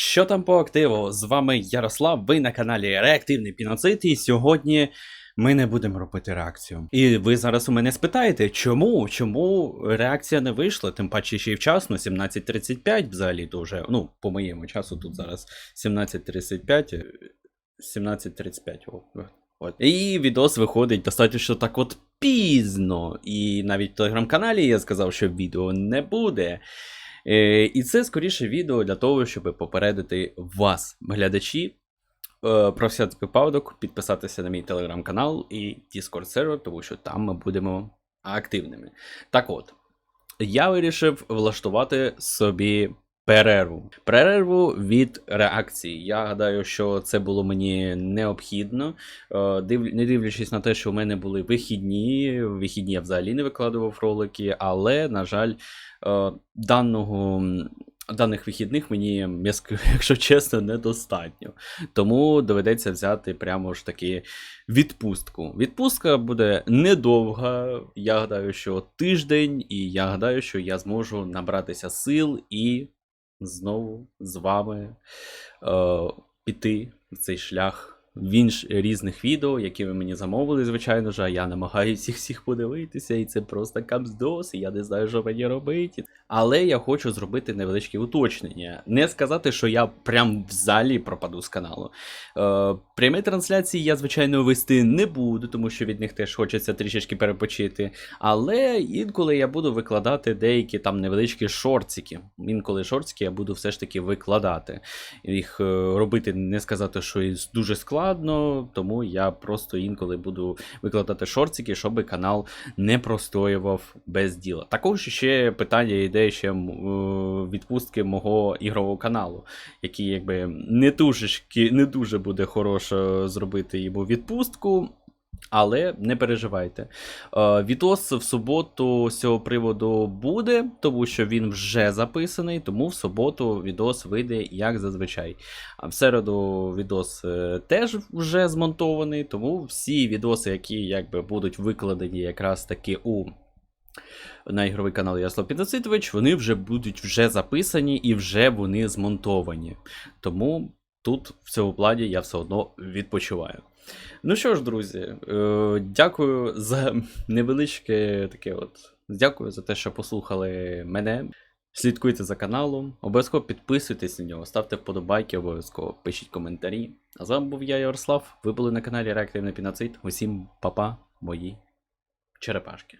Що там по активу? З вами Ярослав, ви на каналі Реактивний Піноцит, і сьогодні ми не будемо робити реакцію. І ви зараз у мене спитаєте, чому? Чому реакція не вийшла? Тим паче ще й вчасно, 17.35 взагалі вже. Ну, по моєму часу тут зараз 17.35. е, 17.35. От. І відос виходить достатньо так от пізно. І навіть в телеграм-каналі я сказав, що відео не буде. Е, і це скоріше відео для того, щоб попередити вас, глядачі, е, про всяк випадок підписатися на мій телеграм-канал і Discord сервер, тому що там ми будемо активними. Так от, я вирішив влаштувати собі перерву. Перерву від реакції. Я гадаю, що це було мені необхідно. Е, Не дивлячись на те, що в мене були вихідні, вихідні я взагалі не викладував ролики, але, на жаль, е, даного. Даних вихідних мені, якщо чесно, недостатньо. Тому доведеться взяти прямо ж таки відпустку. Відпустка буде недовга. Я гадаю, що тиждень, і я гадаю, що я зможу набратися сил і знову з вами е, піти в цей шлях в інш різних відео, які ви мені замовили, звичайно ж, а я намагаюся їх всіх подивитися, і це просто капздос, і я не знаю, що мені робити. Але я хочу зробити невеличке уточнення. Не сказати, що я прям в залі пропаду з каналу. Е, прямі трансляції я, звичайно, вести не буду, тому що від них теж хочеться трішечки перепочити. Але інколи я буду викладати деякі там невеличкі шортики. Інколи шортики я буду все ж таки викладати. Їх е, робити не сказати, що дуже складно, тому я просто інколи буду викладати шортики, щоб канал не простоював без діла. Також ще питання йде ще е, відпустки мого ігрового каналу, який якби не дуже, не дуже буде хороше зробити йому відпустку. Але не переживайте. Е, відос в суботу з цього приводу буде, тому що він вже записаний, тому в суботу відос вийде як зазвичай. А в середу відос е, теж вже змонтований, тому всі відоси, які якби будуть викладені якраз таки у на ігровий канал Ярослав Підоситович, вони вже будуть вже записані і вже вони змонтовані. Тому тут в цьому плані я все одно відпочиваю. Ну що ж, друзі, е, дякую за невеличке таке от. Дякую за те, що послухали мене. Слідкуйте за каналом, обов'язково підписуйтесь на нього, ставте вподобайки, обов'язково пишіть коментарі. А з вами був я, Ярослав. Ви були на каналі Реактивний Піноцид. Усім па-па, мої черепашки.